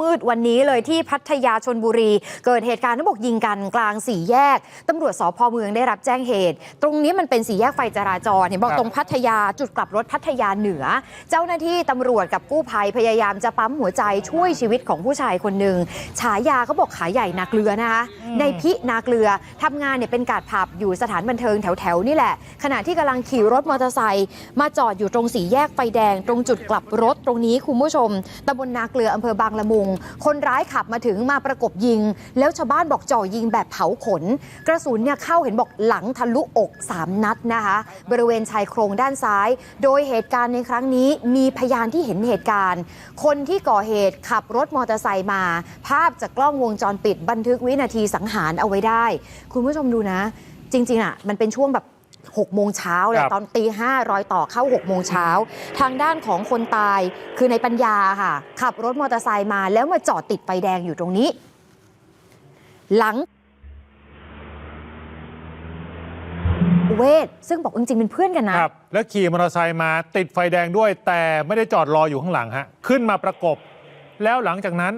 มืดวันนี้เลยที่พัทยาชนบุรี เกิดเหตุการณ์ที่บอกยิงกันกลางสี่แยกตำรวจสพเมืองได้รับแจ้งเหตุ ตรงนี้มันเป็นสี่แยกไฟจราจรเห็นบอกครับตรงพัทยาจุดกลับรถพัทยาเหนือ เจ้าหน้าที่ตำรวจกับกู้ภัยพยายามจะปั๊มหัวใจช่วยชีวิตของผู้ชายคนหนึ่งฉายาเขาบอกขาใหญ่นาเกลือนะคะในพินาเกลือทำงานเนี่ยเป็นกาดผับอยู่สถานบันเทิงแถวๆนี่แหละ ขณะที่กำลังขี่รถมอเตอร์ไซค์มาจอดอยู่ตรงสี่แยกไฟแดง ตรงจุดกลับรถตรงนี้คุณผู้ชมตำบลนาเกลืออำเภอบางละมุง คนร้ายขับมาถึงมาประกบยิง แล้วชาวบ้านบอกจ่อยิงแบบเผาขน กระสุนเนี่ยเข้าเห็นบอกหลังทะลุอก 3 นัดนะคะ บริเวณชายโครงด้านซ้าย โดยเหตุการณ์ในครั้งนี้มีพยานที่เห็นเหตุการณ์ คนที่ก่อเหตุขับรถมอเตอร์ไซค์มา ภาพจากกล้องวงจรปิด บันทึกวินาทีสังหารเอาไว้ได้ คุณผู้ชมดูนะ จริงๆอะมันเป็นช่วงแบบ 6โมงเช้าเลยครับ ตอนตีห้ารอยต่อเข้า6โมงเช้าทางด้านของคนตายคือในปัญญาค่ะ ขับรถมอเตอร์ไซค์มาแล้วมาจอดติดไฟแดงอยู่ตรงนี้ หลัง เวทซึ่งบอกจริงๆเป็นเพื่อนกันนะ ครับแล้วขี่มอเตอร์ไซค์มาติดไฟแดงด้วย แต่ไม่ได้จอดรออยู่ข้างหลังฮะขึ้นมาประกบ แล้วหลังจากนั้น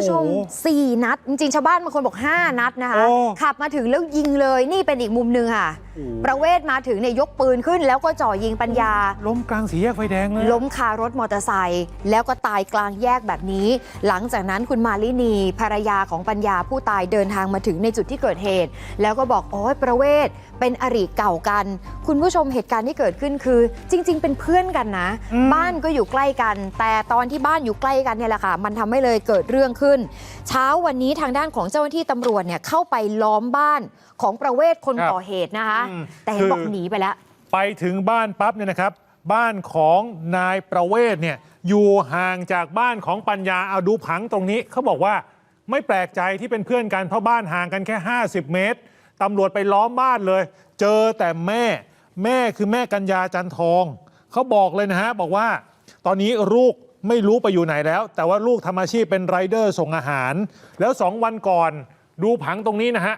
ผู้ชมโอ้โห4นัด จริงๆ ชาวบ้านบางคนบอก 5 นัดนะคะ โอ้ ขับมาถึงแล้วยิงเลยนี่เป็นอีกมุมหนึ่งค่ะโอ้ประเวศมาถึงเนี่ยยกปืนขึ้น แล้วก็จ่อยิงปัญญา ล้มกลางสี่แยกไฟแดงเลยล้มคารถมอเตอร์ไซค์แล้วก็ตายกลางแยกแบบนี้ หลังจากนั้นคุณมาลินีภรรยาของปัญญาผู้ตายเดินทางมาถึงในจุดที่เกิดเหตุ แล้วก็บอกโอ้ยประเวศเป็นอริเก่ากัน คุณผู้ชมเหตุการณ์ที่เกิดขึ้นคือ จริง ๆ เป็นเพื่อนกันนะอืมบ้านก็อยู่ใกล้กัน แต่ตอนที่บ้านอยู่ใกล้กันเนี่ยแหละค่ะมันทำให้เลยเกิดเรื่องขึ้น เช้าวันนี้ทางด้านของเจ้าหน้าที่ตำรวจเนี่ยเข้าไปล้อมบ้านของประเวศคนครับก่อเหตุนะคะอืมแต่เห็นคือบอกหนีไปแล้ว ไปถึงบ้านปั๊บเนี่ยนะครับ บ้านของนายประเวศเนี่ยอยู่ห่างจากบ้านของปัญญาเอาดูผังตรงนี้เขาบอกว่าไม่แปลกใจที่เป็นเพื่อนกันเพราะบ้านห่างกันแค่ 50 เมตรตำรวจไปล้อมบ้านเลย เจอแต่แม่ แม่คือแม่กัญญาจันทองเขาบอกเลยนะฮะบอกว่า ตอนนี้ลูกไม่รู้ไปอยู่ไหนแล้ว แต่ว่าลูกทำอาชีพเป็นไรเดอร์ส่งอาหาร แล้วสองวันก่อนดูผังตรงนี้นะฮะ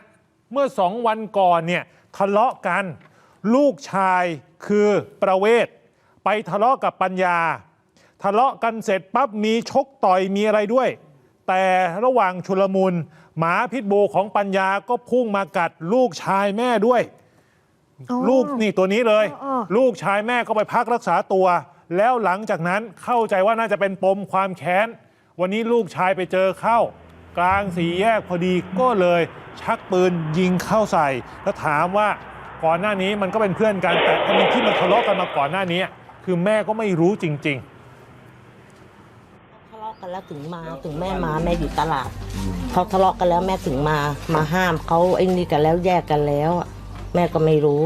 เมื่อสองวันก่อนเนี่ย ทะเลาะกัน ลูกชายคือประเวศ ไปทะเลาะกับปัญญา ทะเลาะกันเสร็จปั๊บมีชกต่อยมีอะไรด้วย แต่ระหว่างชุลมุนหมาพิษบูของปัญญาก็พุ่งมากัดลูกชายแม่ด้วยอ๋อลูกนี่ตัวนี้เลยอ๋อลูกชายแม่ก็ไปพักรักษาตัว แล้วหลังจากนั้นเข้าใจว่าน่าจะเป็นปมความแค้น วันนี้ลูกชายไปเจอเข้า กลางสี่แยกพอดีก็เลยชักปืนยิงเข้าใส่ แล้วถามว่าก่อนหน้านี้มันก็เป็นเพื่อนกันแต่อันนี้ที่มันทะเลาะกันมาก่อนหน้านี้ คือแม่ก็ไม่รู้จริง ๆทะเลาะกันแล้วถึงมาถึงแม่มาแม่อยู่ตลาดเขาทะเลาะกันแล้วแม่ถึงมามาห้ามเขาไอ้นี่กันแล้วแยกกันแล้ว แม่ก็ไม่รู้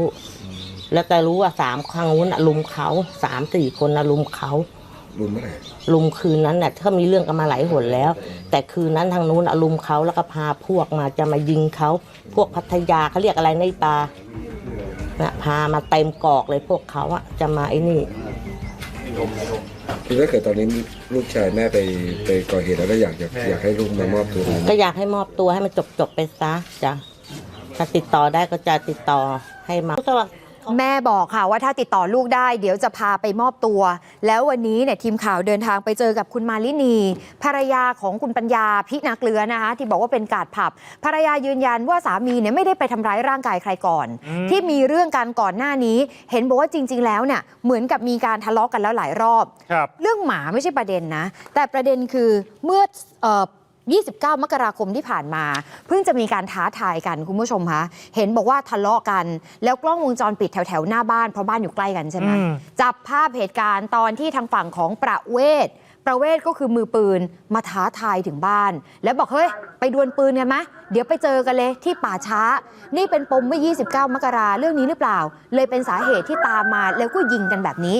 แล้วแต่รู้ว่าสามครั้งนู้นลุมเขาสามสี่คนลุมเขา รุนเมื่อไหร่ลุมคืนนั้นน่ะเขามีเรื่องกันมาหลายหนแล้ว แต่คืนนั้นทางนู้นน่ะลุมเขาแล้วก็พาพวกมาจะมายิงเขาพวกพัทยาเขาเรียกอะไรในตานะพามาเต็มกอกเลยพวกเขาอะจะมาไอ้นี่ คือถ้าเกิดตอนนี้ลูกชายแม่ไปไปก่อเหตุแล้วก็อยากอยากอยากให้ลูกมามอบตัวก็อยากให้มอบตัวให้มันจบจบๆไปซะจ้ะถ้าติดต่อได้ก็จะติดต่อให้มา แม่บอกค่ะว่าถ้าติดต่อลูกได้เดี๋ยวจะพาไปมอบตัว แล้ววันนี้เนี่ยทีมข่าวเดินทางไปเจอกับคุณมาลินี ภรรยาของคุณปัญญาพินาเกลือนะคะ ที่บอกว่าเป็นกาดผับ ภรรยายืนยันว่าสามีเนี่ยไม่ได้ไปทำร้ายร่างกายใครก่อนอืมที่มีเรื่องกันก่อนหน้านี้ เห็นบอกว่าจริง ๆ แล้วเนี่ยเหมือนกับมีการทะเลาะกันแล้วหลายรอบๆครับ เรื่องหมาไม่ใช่ประเด็นนะ แต่ประเด็นคือเมื่อเอ่อ 29 มกราคมที่ผ่านมา เพิ่งจะมีการท้าทายกันคุณผู้ชมคะเห็นบอกว่าทะเลาะกัน แล้วกล้องวงจรปิดแถวๆหน้าบ้านเพราะบ้านอยู่ใกล้กันใช่ไหมอืมจับภาพเหตุการณ์ตอนที่ทางฝั่งของประเวศประเวศก็คือมือปืนมาท้าทายถึงบ้าน แล้วบอกเฮ้ยไปดวลปืนกันไหมเดี๋ยวไปเจอกันเลยที่ป่าช้า นี่เป็นปมเมื่อ 29 มกราเรื่องนี้หรือเปล่า เลยเป็นสาเหตุที่ตามมาแล้วก็ยิงกันแบบนี้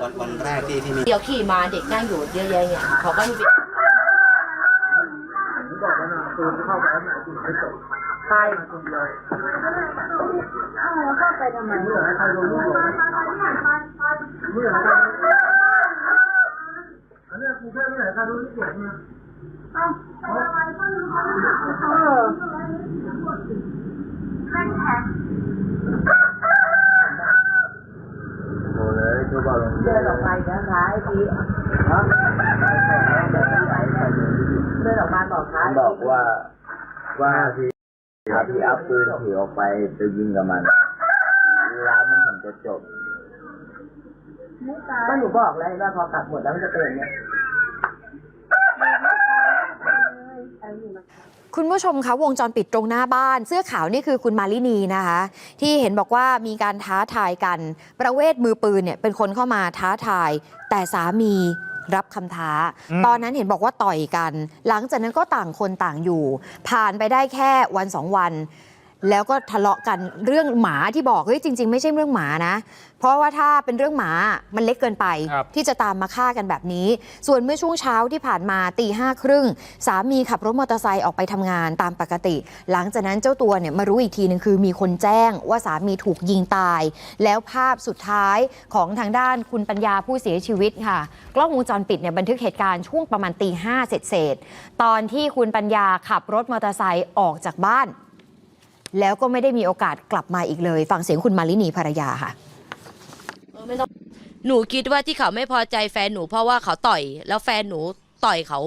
วันวันแรกที่ที่มีเดี๋ยวขี่มาเด็กนั่งอยู่เยอะแยะเนี่ยเขาก็มีใช่โอ้ เลยทุกคนเดินออกไปนะคะไอ้ทีเดินออกมาบอกท้ายบอกว่าว่าที่ที่เอาปืนถือออกไปไปยิงกับมันร้านมันถึงจะจบก็หนูบอกแล้วว่าพอกลับหมดแล้วมันจะเป็นอย่างเงี้ย คุณผู้ชมคะวงจรปิดตรงหน้าบ้าน เสื้อขาวนี่คือคุณมาลินีนะคะ ที่เห็นบอกว่ามีการท้าทายกัน ประเวทมือปืนเนี่ยเป็นคนเข้ามาท้าทาย แต่สามีรับคำท้าอืมตอนนั้นเห็นบอกว่าต่อยกัน หลังจากนั้นก็ต่างคนต่างอยู่ ผ่านไปได้แค่วันสองวัน แล้วก็ทะเลาะกันเรื่องหมาที่บอกเฮ้ยจริง ๆ ไม่ใช่เรื่องหมานะ เพราะว่าถ้าเป็นเรื่องหมามันเล็กเกินไป ครับที่จะตามมาฆ่ากันแบบนี้ ส่วนเมื่อช่วงเช้าที่ผ่านมาตีห้าครึ่งสามีขับรถมอเตอร์ไซค์ออกไปทำงานตามปกติ หลังจากนั้นเจ้าตัวเนี่ยมารู้อีกทีหนึ่งคือมีคนแจ้งว่าสามีถูกยิงตาย แล้วภาพสุดท้ายของทางด้านคุณปัญญาผู้เสียชีวิตค่ะ กล้องวงจรปิดเนี่ยบันทึกเหตุการณ์ช่วงประมาณตีห้าเสร็จเสร็จๆตอนที่คุณปัญญาขับรถมอเตอร์ไซค์ออกจากบ้าน แล้วก็ไม่ได้มีโอกาสกลับมาอีกเลย ฟังเสียงคุณมาลินีภรรยาค่ะหนูคิดว่าที่เขาไม่พอใจแฟนหนูเพราะว่าเขาต่อย แล้วแฟนหนูต่อยเขา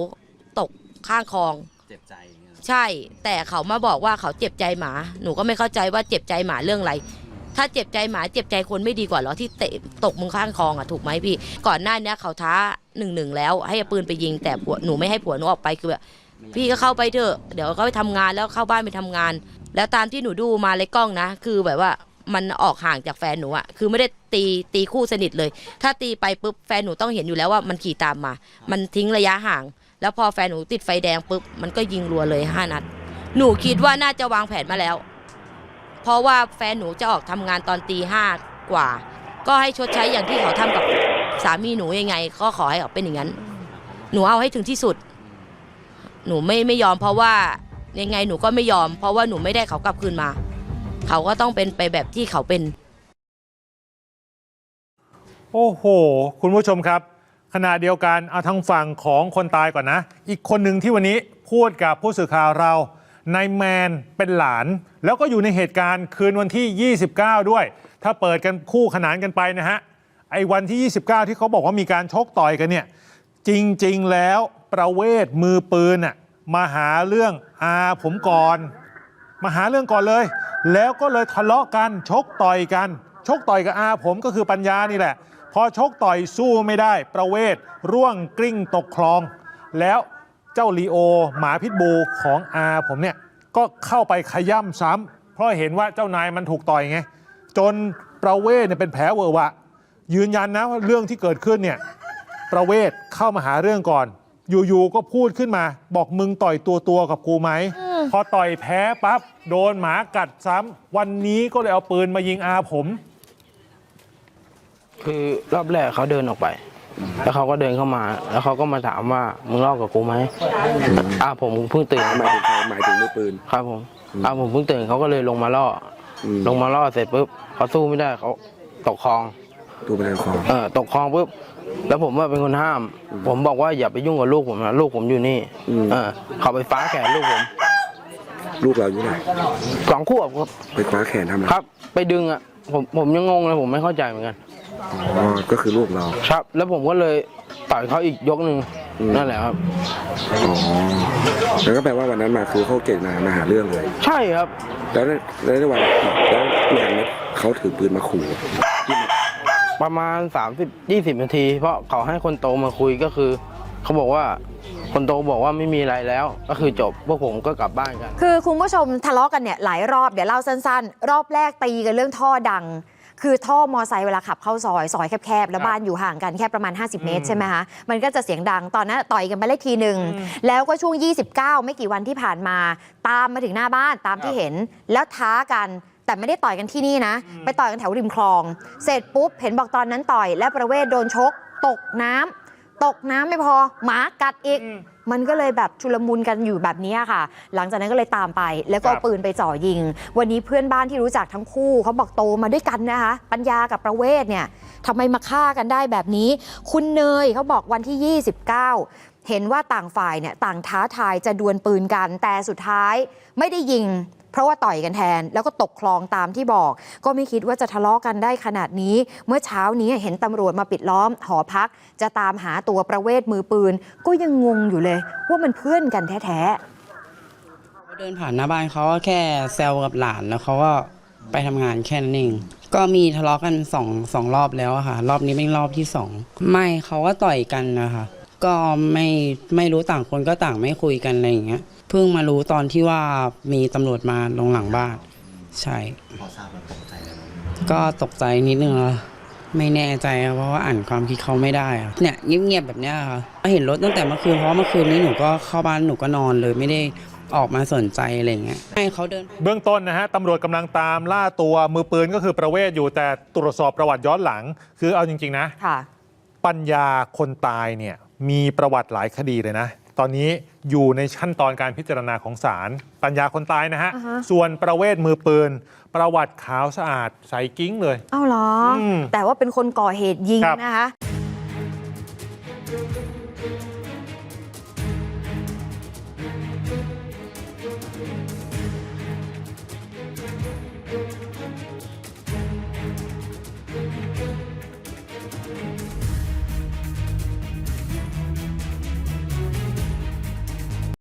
ตกข้างคลอง เจ็บใจอย่างเงี้ยใช่ แต่เขามาบอกว่าเขาเจ็บใจหมา หนูก็ไม่เข้าใจว่าเจ็บใจหมาเรื่องอะไร ถ้าเจ็บใจหมาเจ็บใจคนไม่ดีกว่าเหรอที่เตะตกมึงข้างคลองอะถูกไหมพี่ ก่อนหน้านี้เขาท้าหนึ่งหนึ่งแล้ว ให้เอาปืนไปยิงแต่ผัวหนูไม่ให้ผัวหนูออกไปคือแบบ พี่ก็เข้าไปเถอะเดี๋ยวเขาไปทำงานแล้วเข้าบ้านไปทำงาน แล้วตามที่หนูดูมาในกล้องนะ คือแบบว่ามันออกห่างจากแฟนหนูอะคือไม่ได้ตีตีคู่สนิทเลย ถ้าตีไปปุ๊บแฟนหนูต้องเห็นอยู่แล้วว่ามันขี่ตามมา มันทิ้งระยะห่าง แล้วพอแฟนหนูติดไฟแดงปุ๊บมันก็ยิงรัวเลยห้านัด หนูคิดว่าน่าจะวางแผนมาแล้ว เพราะว่าแฟนหนูจะออกทำงานตอนตีห้ากว่า ก็ให้ชดใช้อย่างที่เขาทำกับสามีหนูยังไง ก็ขอให้เขาเป็นอย่างนั้น หนูเอาให้ถึงที่สุด หนูไม่ไม่ยอมเพราะว่ายังไงหนูก็ไม่ยอม เพราะว่าหนูไม่ได้เขากลับคืนมา เขาก็ต้องเป็นไปแบบที่เขาเป็น โอ้โห คุณผู้ชมครับ ขณะเดียวกันเอาทางฝั่งของคนตายก่อนนะ อีกคนหนึ่งที่วันนี้พูดกับผู้สื่อข่าวเรานายแมนเป็นหลาน แล้วก็อยู่ในเหตุการณ์คืนวันที่ 29 ด้วย ถ้าเปิดกันคู่ขนานกันไปนะฮะไอ้วันที่ 29 ที่เขาบอกว่ามีการชกต่อยกันเนี่ยจริง ๆ แล้ว ประเวศมือปืนน่ะมาหาเรื่องอาผมก่อน มาหาเรื่องก่อนเลย แล้วก็เลยทะเลาะกันชกต่อยกัน ชกต่อยกับอาผมก็คือปัญญานี่แหละ พอชกต่อยสู้ไม่ได้ ประเวศร่วงกลิ้งตกคลอง แล้วเจ้าลีโอหมาพิษบูของอาผมเนี่ยก็เข้าไปขย่ำซ้ำเพราะเห็นว่าเจ้านายมันถูกต่อยไงจนประเวศเนี่ยเป็นแผลเวอะวะ ยืนยันนะว่าเรื่องที่เกิดขึ้นเนี่ยประเวศเข้ามาหาเรื่องก่อน อยู่ๆก็พูดขึ้นมา บอกมึงต่อยตัวตัวๆกับกูไหม พอต่อยแพ้ปั๊บโดนหมากัดซ้ำวันนี้ก็เลยเอาปืนมายิงอาผม คือรอบแรกเขาเดินออกไป แล้วเขาก็เดินเข้ามา แล้วเขาก็มาถามว่ามึงลอกกับกูไหมอ่าผมเพิ่งตื่นหมายถึงใครหมายถึงมือปืน ครับผมอ่าผมเพิ่งตื่นเขาก็เลยลงมาล่ออมลงมาล่อเสร็จปุ๊บเขาสู้ไม่ได้เขาตกคลอง ตัวเป็นคลองเออตกคลองปุ๊บแล้วผมว่าเป็นคนห้าม ผมบอกว่าอย่าไปยุ่งกับลูกผมนะลูกผมอยู่นี่เออเขาไปฟ้าแขนลูกผมลูกเราอยู่ไหนสองขวบครับไปคว้าแขนทำอะไรครับ ไปดึงอะผมผมยังงงเลยผมไม่เข้าใจเหมือนกันอ๋อก็คือลูกเรา ครับ แล้วผมก็เลยต่อยเขาอีกยกหนึ่งอืมนั่นแหละครับอ๋อแล้วก็แปลว่าวันนั้นมาคือเขาเก่งมามาหาเรื่องเลย ใช่ครับ แล้วในแล้วในวันแล้วนานไหมเขาถือปืนมาขู่ ประมาณ 30 20 นาที เพราะเขาให้คนโตมาคุยก็คือ เขาบอกว่าคนโตบอกว่าไม่มีอะไรแล้ว ก็คือจบพวกผมก็กลับบ้านกัน คือคุณผู้ชมทะเลาะกันเนี่ยหลายรอบเดี๋ยวเล่าสั้นๆ รอบแรกตีกันเรื่องท่อดัง คือท่อมอไซค์เวลาขับเข้าซอยซอยแคบๆแล้วบ้านอยู่ห่างกันแค่ประมาณ 50 เมตรใช่ไหมคะมันก็จะเสียงดังตอนนั้นต่อยกันไปเลขทีหนึ่งแล้วก็ช่วง 29 ไม่กี่วันที่ผ่านมา ตามมาถึงหน้าบ้านตามที่เห็นแล้วท้ากัน แต่ไม่ได้ต่อยกันที่นี่นะ ไปต่อยกันแถวริมคลอง เสร็จปุ๊บเห็นบอกตอนนั้นต่อย และประเวศโดนชก ตกน้ำตกน้ำไม่พอหมากัดอีก มันก็เลยแบบชุลมุนกันอยู่แบบนี้ค่ะ หลังจากนั้นก็เลยตามไป แล้วก็ครัเอาบปืนไปจ่อยิง วันนี้เพื่อนบ้านที่รู้จักทั้งคู่เขาบอกโตมาด้วยกันนะคะ ปัญญากับประเวศเนี่ยทำไมมาฆ่ากันได้แบบนี้ คุณเนยเขาบอกวันที่ 29 เห็นว่าต่างฝ่ายเนี่ยต่างท้าทายจะดวลปืนกัน แต่สุดท้ายไม่ได้ยิง เพราะว่าต่อยกันแทนแล้วก็ตกคลองตามที่บอก ก็ไม่คิดว่าจะทะเลาะกันได้ขนาดนี้ เมื่อเช้านี้เห็นตำรวจมาปิดล้อม หอพัก จะตามหาตัวประเวศมือปืน ก็ยังงงอยู่เลย ว่ามันเพื่อนกันแท้เขาเดินผ่านหน้าบ้านเขาก็แค่แซวกับหลานแล้วเขาก็ไปทำงานแค่นั้นเอง ก็มีทะเลาะกันสองสองรอบแล้วอะค่ะ รอบนี้เป็นรอบที่สองไม่เขาก็ต่อยกันนะคะก็ไม่ไม่รู้ต่างคนก็ต่างไม่คุยกันอะไรอย่างเงี้ย เพิ่งมารู้ตอนที่ว่ามีตำรวจมาลงหลังบ้าน ใช่ก็ตกใจนิดนึงอะไม่แน่ใจอะเพราะว่าอ่านความคิดเขาไม่ได้อะเนี่ยเงียบๆแบบเนี้ยค่ะเห็นรถตั้งแต่เมื่อคืนเพราะว่าเมื่อคืนนี้หนูก็เข้าบ้านหนูก็นอนเลยไม่ได้ออกมาสนใจอะไรอย่างเงี้ยให้เขาเดิน เบื้องต้นนะฮะตำรวจกำลังตามล่าตัวมือปืนก็คือประเวศอยู่แต่ตรวจสอบประวัติย้อนหลัง คือเอาจริง ๆ นะๆค่ะ ปัญญาคนตายเนี่ยมีประวัติหลายคดีเลยนะ ตอนนี้อยู่ในขั้นตอนการพิจารณาของศาลปัญญาคนตายนะฮะ อ่าฮะ ส่วนประเวศมือปืน ประวัติขาวสะอาดใสกิ้งเลย เอ้าเหรออมแต่ว่าเป็นคนก่อเหตุยิงครับ นะคะ